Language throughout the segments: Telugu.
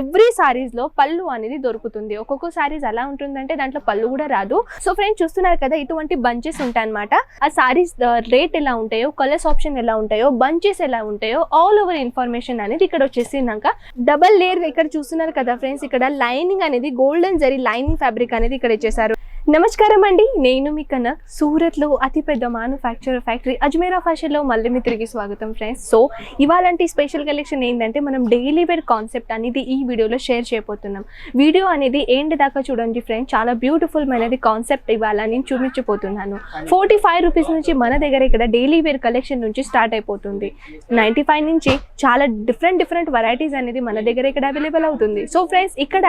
ఎవ్రీ సారీస్లో పళ్ళు అనేది దొరుకుతుంది. ఒక్కొక్క సారీస్ ఎలా ఉంటుందంటే దాంట్లో పళ్ళు కూడా రాదు. సో ఫ్రెండ్స్ చూస్తున్నారు కదా ఇటువంటి బంచెస్ ఉంటాయి అనమాట ఆ సారీస్ రేట్ ఎలా ఉంటాయో కలర్స్ ఆప్షన్ ఎలా ఉంటాయో బంచెస్ ఎలా ఉంటాయో ఆల్ ఓవర్ ఇన్ఫర్మేషన్ అనేది ఇక్కడ వచ్చేసిందాక. డబల్ లేయర్ ఇక్కడ చూస్తున్నారు కదా ఫ్రెండ్స్ ఇక్కడ లైనింగ్ అనేది గోల్డెన్ జరీ లైనింగ్ ఫ్యాబ్రిక్ అనేది ఇక్కడ ఇచ్చేసారు నమస్కారం అండి. నేను మీ కన్నా సూరత్లో అతిపెద్ద మ్యానుఫ్యాక్చర్ ఫ్యాక్టరీ అజ్మేరా ఫ్యాషన్లో మళ్ళీ మీ తిరిగి స్వాగతం ఫ్రెండ్స్ సో ఇవాళంటి స్పెషల్ కలెక్షన్ ఏంటంటే మనం డైలీ వేర్ కాన్సెప్ట్ అనేది ఈ వీడియోలో షేర్ చేయబోతున్నాం. వీడియో అనేది ఏంటి దాకా చూడండి ఫ్రెండ్స్ చాలా బ్యూటిఫుల్ అనేది కాన్సెప్ట్ ఇవాళ నేను చూపించబోతున్నాను. ఫోర్టీ ఫైవ్ రూపీస్ నుంచి మన దగ్గర ఇక్కడ డైలీ వేర్ కలెక్షన్ నుంచి స్టార్ట్ అయిపోతుంది. నైంటీ ఫైవ్ నుంచి చాలా డిఫరెంట్ డిఫరెంట్ వెరైటీస్ అనేది మన దగ్గర ఇక్కడ అవైలబుల్ అవుతుంది. సో ఫ్రెండ్స్ ఇక్కడ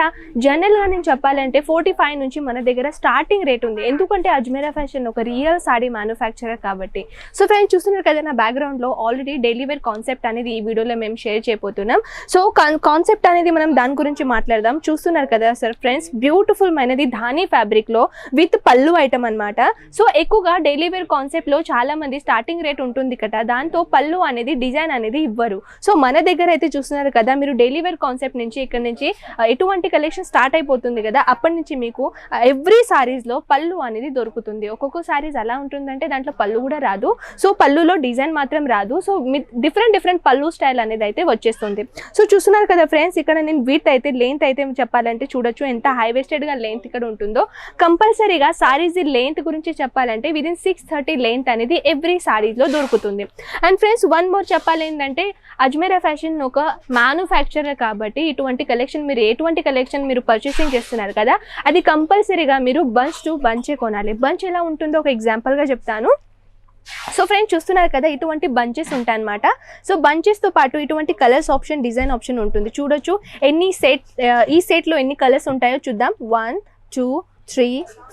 జనరల్గా నేను చెప్పాలంటే ఫోర్టీ ఫైవ్ నుంచి మన దగ్గర స్టార్ట్ స్టార్టింగ్ రేట్ ఉంది. ఎందుకంటే అజ్మేరా ఫ్యాషన్ ఒక రియల్ సాడీ మ్యానుఫ్యాక్చరర్ కాబట్టి. సో ఫ్రెండ్స్ చూస్తున్నారు కదా నా బ్యాక్గ్రౌండ్లో ఆల్రెడీ డైలీ వేర్ కాన్సెప్ట్ అనేది ఈ వీడియోలో మేము షేర్ చేయబోతున్నాం. సో కాన్సెప్ట్ అనేది మనం దాని గురించి మాట్లాడదాం. చూస్తున్నారు కదా సార్ ఫ్రెండ్స్ బ్యూటిఫుల్ మైనది ధానీ ఫ్యాబ్రిక్లో విత్ పళ్ళు ఐటమ్ అన్నమాట. సో ఎక్కువగా డైలీ వేర్ కాన్సెప్ట్లో చాలా మంది స్టార్టింగ్ రేట్ ఉంటుంది కదా దాంతో పళ్ళు అనేది డిజైన్ అనేది ఇవ్వరు. సో మన దగ్గర అయితే చూస్తున్నారు కదా మీరు డైలీ వేర్ కాన్సెప్ట్ నుంచి ఇక్కడ నుంచి ఎటువంటి కలెక్షన్ స్టార్ట్ అయిపోతుంది కదా అప్పటి నుంచి మీకు ఎవ్రీ సారీ సారీస్లో పళ్ళు అనేది దొరుకుతుంది. ఒక్కొక్క సారీస్ ఎలా ఉంటుందంటే దాంట్లో పళ్ళు కూడా రాదు. సో పళ్ళులో డిజైన్ మాత్రం రాదు. సో డిఫరెంట్ డిఫరెంట్ పళ్ళు స్టైల్ అనేది అయితే వచ్చేస్తుంది. సో చూస్తున్నారు కదా ఫ్రెండ్స్ ఇక్కడ నేను విత్ అయితే లెంత్ అయితే చెప్పాలంటే చూడొచ్చు. ఎంత హై గా లెంత్ ఇక్కడ ఉంటుందో. కంపల్సరీగా సారీస్ లెంత్ గురించి చెప్పాలంటే విదిన్ సిక్స్ థర్టీ లెంత్ అనేది ఎవ్రీ సారీస్లో దొరుకుతుంది. అండ్ ఫ్రెండ్స్ వన్ మోర్ చెప్పాలి ఏంటంటే అజ్మేరా ఫ్యాషన్ ఒక మ్యానుఫ్యాక్చరర్ కాబట్టి ఇటువంటి కలెక్షన్ మీరు ఎటువంటి కలెక్షన్ మీరు పర్చేసింగ్ చేస్తున్నారు కదా అది కంపల్సరీగా మీరు బంచ్ టు బంచే కొనాలి. బంచ్ ఎలా ఉంటుందో ఒక ఎగ్జాంపుల్గా చెప్తాను. సో ఫ్రెండ్స్ చూస్తున్నారు కదా ఇటువంటి బంచెస్ ఉంటాయి అనమాట సో బంచెస్తో పాటు ఇటువంటి కలర్స్ ఆప్షన్ డిజైన్ ఆప్షన్ ఉంటుంది. చూడొచ్చు. ఎన్ని సెట్ ఈ సెట్లో ఎన్ని కలర్స్ ఉంటాయో చూద్దాం. One two three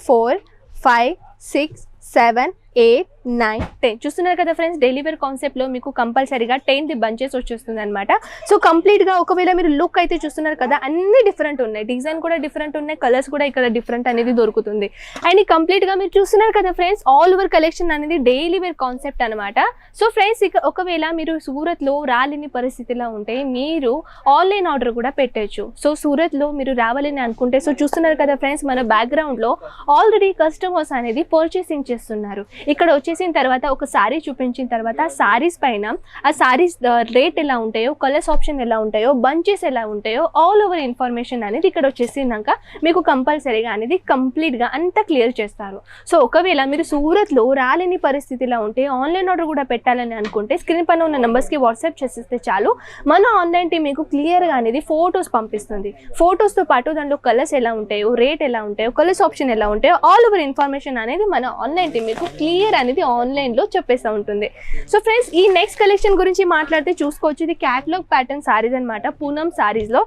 four five six seven eight nine ten. చూస్తున్నారు కదా ఫ్రెండ్స్ డైలీ వేర్ కాన్సెప్ట్లో మీకు కంపల్సరీగా టెన్ ది బంచెస్ వచ్చేస్తుంది అనమాట సో కంప్లీట్గా ఒకవేళ మీరు లుక్ అయితే చూస్తున్నారు కదా అన్ని డిఫరెంట్ ఉన్నాయి. డిజైన్ కూడా డిఫరెంట్ ఉన్నాయి కలర్స్ కూడా ఇక్కడ డిఫరెంట్ అనేది దొరుకుతుంది. అండ్ ఈ కంప్లీట్గా మీరు చూస్తున్నారు కదా ఫ్రెండ్స్ ఆల్ ఓవర్ కలెక్షన్ అనేది డైలీ వేర్ కాన్సెప్ట్ అనమాట సో ఫ్రెండ్స్ ఇక ఒకవేళ మీరు సూరత్లో రాలేని పరిస్థితిలో ఉంటే మీరు ఆన్లైన్ ఆర్డర్ కూడా పెట్టచ్చు. సో సూరత్లో మీరు రావాలని అనుకుంటే సో చూస్తున్నారు కదా ఫ్రెండ్స్ మన బ్యాక్గ్రౌండ్లో ఆల్రెడీ కస్టమర్స్ అనేది పర్చేసింగ్ చేస్తున్నారు. ఇక్కడ వచ్చి చేసిన తర్వాత ఒక సారీ చూపించిన తర్వాత శారీస్ సారీస్ పైన ఆ సారీస్ రేట్ ఎలా ఉంటాయో కలర్స్ ఆప్షన్ ఎలా ఉంటాయో బంచెస్ ఎలా ఉంటాయో ఆల్ ఓవర్ ఇన్ఫర్మేషన్ అనేది ఇక్కడ వచ్చేసినాక మీకు కంపల్సరీగా అనేది కంప్లీట్గా అంతా క్లియర్ చేస్తారు. సో ఒకవేళ మీరు సూరత్లో రాలేని పరిస్థితిలో ఉంటే ఆన్లైన్ ఆర్డర్ కూడా పెట్టాలని అనుకుంటే స్క్రీన్ పైన ఉన్న నెంబర్స్కి వాట్సాప్ చేసేస్తే చాలు. మన ఆన్లైన్ టీం మీకు క్లియర్గా అనేది ఫొటోస్ పంపిస్తుంది. ఫొటోస్తో పాటు దాంట్లో కలర్స్ ఎలా ఉంటాయో రేట్ ఎలా ఉంటాయో కలర్స్ ఆప్షన్ ఎలా ఉంటాయో ఆల్ ఓవర్ ఇన్ఫర్మేషన్ అనేది మన ఆన్లైన్ టీం మీకు క్లియర్ అనేది ఆన్లైన్లో చెప్పేస్తూ ఉంటుంది. సో ఫ్రెండ్స్ ఈ నెక్స్ట్ కలెక్షన్ గురించి మాట్లాడితే చూసుకోవచ్చు. ఇది క్యాటలాగ్ ప్యాటర్న్ సారీస్ అనమాట పూనం సారీస్లో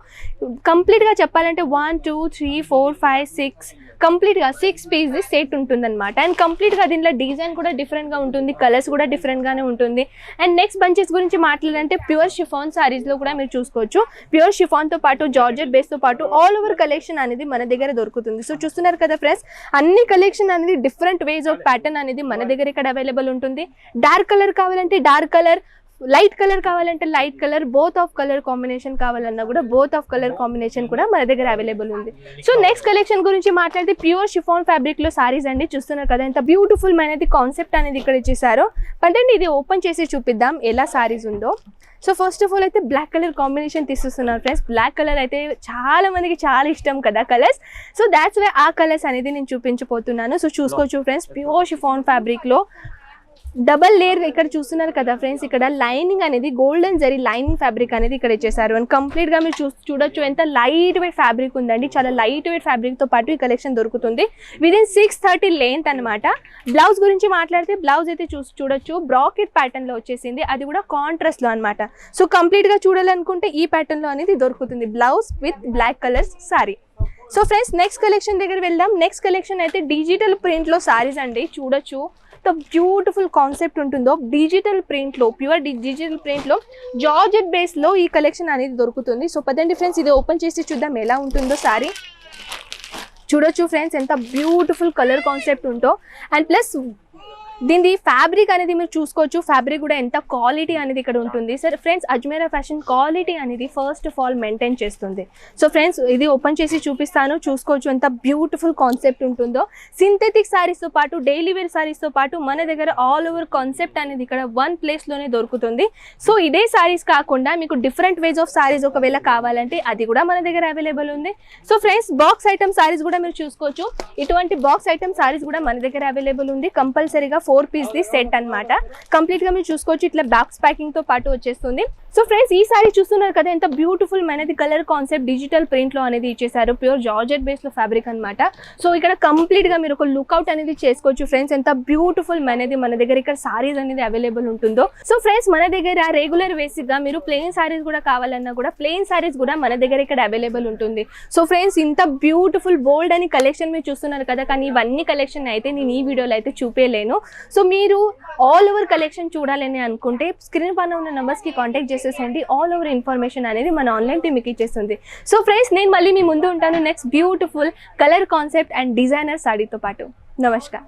కంప్లీట్గా చెప్పాలంటే one two three four five six కంప్లీట్గా సిక్స్ పీస్ సెట్ ఉంటుందన్నమాట. అండ్ కంప్లీట్గా దీనిలో డిజైన్ కూడా డిఫరెంట్గా ఉంటుంది. కలర్స్ కూడా డిఫరెంట్గానే ఉంటుంది. అండ్ నెక్స్ట్ బంచెస్ గురించి మాట్లాడాలంటే ప్యూర్ షిఫాన్ సారీస్లో కూడా మీరు చూసుకోవచ్చు. ప్యూర్ షిఫాన్తో పాటు జార్జెట్ బేస్తో పాటు ఆల్ ఓవర్ కలెక్షన్ అనేది మన దగ్గర దొరుకుతుంది. సో చూస్తున్నారు కదా ఫ్రెండ్స్ అన్ని కలెక్షన్ అనేది డిఫరెంట్ వేస్ ఆఫ్ ప్యాటర్న్ అనేది మన దగ్గర ఇక్కడ అవైలబుల్ ఉంటుంది. డార్క్ కలర్ కావాలంటే డార్క్ కలర్ లైట్ కలర్ కావాలంటే light colour both of colour combination కావాలన్నా కూడా బోత్ ఆఫ్ కలర్ కాంబినేషన్ కూడా మన దగ్గర అవైలబుల్ ఉంది. సో నెక్స్ట్ కలెక్షన్ గురించి మాట్లాడితే ప్యూర్ షిఫాన్ ఫ్యాబ్రిక్లో సారీస్ అండి చూస్తున్నారు కదా ఎంత బ్యూటిఫుల్ అనేది కాన్సెప్ట్ అనేది ఇక్కడ ఇచ్చేసారో. పంటండి ఇది ఓపెన్ చేసి చూపిద్దాం ఎలా సారీస్ ఉందో. సో ఫస్ట్ ఆఫ్ ఆల్ అయితే బ్లాక్ కలర్ కాంబినేషన్ తీస్తున్నారు ఫ్రెండ్స్. బ్లాక్ కలర్ అయితే చాలా మందికి చాలా ఇష్టం కదా కలర్స్. సో దాట్స్ వై ఆ కలర్స్ అనేది నేను చూపించబోతున్నాను. సో చూసుకోవచ్చు ఫ్రెండ్స్ ప్యూర్ షిఫాన్ ఫ్యాబ్రిక్లో డబల్ లేయర్ ఇక్కడ చూస్తున్నారు కదా ఫ్రెండ్స్ ఇక్కడ లైనింగ్ అనేది గోల్డెన్ జరీ లైనింగ్ ఫ్యాబ్రిక్ అనేది ఇక్కడ ఇచ్చేసారు అండ్ కంప్లీట్గా మీరు చూడొచ్చు ఎంత లైట్ వెయిట్ ఫ్యాబ్రిక్ ఉందండి. చాలా లైట్ వెయిట్ ఫ్యాబ్రిక్తో పాటు ఈ కలెక్షన్ దొరుకుతుంది. విదిన్ సిక్స్ థర్టీ లెంత్ అనమాట బ్లౌజ్ గురించి మాట్లాడితే బ్లౌజ్ అయితే చూసి చూడొచ్చు. బ్రాకెట్ ప్యాటర్న్లో వచ్చేసింది. అది కూడా కాంట్రాస్ట్లో అనమాట సో కంప్లీట్గా చూడాలనుకుంటే ఈ ప్యాటర్న్లో అనేది దొరుకుతుంది. Blouse with black colours sari so friends next collection దగ్గర వెళ్దాం. నెక్స్ట్ కలెక్షన్ అయితే డిజిటల్ ప్రింట్లో సారీస్ అండి. చూడొచ్చు. ఎంత బ్యూటిఫుల్ కాన్సెప్ట్ ఉంటుందో. డిజిటల్ ప్రింట్లో ప్యూర్ డిజిటల్ ప్రింట్లో జార్జెట్ బేస్లో ఈ కలెక్షన్ అనేది దొరుకుతుంది. సో పదండి ఫ్రెండ్స్ ఇది ఓపెన్ చేసి చూద్దాం ఎలా ఉంటుందో సారీ చూడొచ్చు ఫ్రెండ్స్ ఎంత బ్యూటిఫుల్ కలర్ కాన్సెప్ట్ ఉంటో. అండ్ ప్లస్ దీని ఫ్యాబ్రిక్ అనేది మీరు చూసుకోవచ్చు. ఫ్యాబ్రిక్ కూడా ఎంత క్వాలిటీ అనేది ఇక్కడ ఉంటుంది. సరే ఫ్రెండ్స్ అజ్మేరా ఫ్యాషన్ క్వాలిటీ అనేది ఫస్ట్ ఆఫ్ ఆల్ మెయింటైన్ చేస్తుంది. సో ఫ్రెండ్స్ ఇది ఓపెన్ చేసి చూపిస్తాను. చూసుకోవచ్చు ఎంత బ్యూటిఫుల్ కాన్సెప్ట్ ఉంటుందో. సింథెటిక్ శారీస్తో పాటు డైలీ వేర్తో పాటు మన దగ్గర ఆల్ ఓవర్ కాన్సెప్ట్ అనేది ఇక్కడ వన్లోనే దొరుకుతుంది. సో ఇదే శారీస్ కాకుండా మీకు డిఫరెంట్ వేస్ ఆఫ్ సారీస్ ఒకవేళ కావాలంటే అది కూడా మన దగ్గర అవైలబుల్ ఉంది. So friends box item saris కూడా మీరు చూసుకోవచ్చు. ఇటువంటి బాక్స్ ఐటమ్ సారీస్ కూడా మన దగ్గర అవైలబుల్ ఉంది. కంపల్సరీగా ఫోర్ పీస్ ది సెట్ అనమాట కంప్లీట్గా మీరు చూసుకోవచ్చు ఇట్లా బాక్స్ ప్యాకింగ్తో పాటు వచ్చేస్తుంది. సో ఫ్రెండ్స్ ఈ సారీ చూస్తున్నారు కదా ఎంత బ్యూటిఫుల్ మనది కలర్ కాన్సెప్ట్ డిజిటల్ ప్రింట్లో అనేది ఇచ్చేసారు. ప్యూర్ జార్జెట్ బేస్లో ఫ్యాబ్రిక్ అన్నమాట. సో ఇక్కడ కంప్లీట్గా మీరు ఒక లుక్అవుట్ అనేది చేసుకోవచ్చు ఫ్రెండ్స్ ఎంత బ్యూటిఫుల్ మనది మన దగ్గర ఇక్కడ సారీస్ అనేది అవైలబుల్ ఉంటుందో. సో ఫ్రెండ్స్ మన దగ్గర రెగ్యులర్ బేసిక్గా మీరు ప్లెయిన్ సారీస్ కూడా కావాలన్నా కూడా ప్లెయిన్ సారీస్ కూడా మన దగ్గర ఇక్కడ అవైలబుల్ ఉంటుంది. సో ఫ్రెండ్స్ ఇంత బ్యూటిఫుల్ బోల్డ్ అని కలెక్షన్ మీరు చూస్తున్నారు కదా కానీ ఇవన్నీ కలెక్షన్ అయితే నేను ఈ వీడియోలో అయితే చూపేయలేను. సో మీరు ఆల్ ఓవర్ కలెక్షన్ చూడాలని అనుకుంటే స్క్రీన్ పైన ఉన్న నెంబర్స్కి కి కాంటాక్ట్ చేసేసండి ఆల్ ఓవర్ ఇన్ఫర్మేషన్ అనేది మన ఆన్లైన్ టీమ్ మీకు ఇచ్చేస్తుంది. సో ఫ్రెండ్స్ నేను మళ్ళీ మీ ముందు ఉంటాను. Next beautiful colour concept and designer సాడీతో పాటు. నమస్కారం.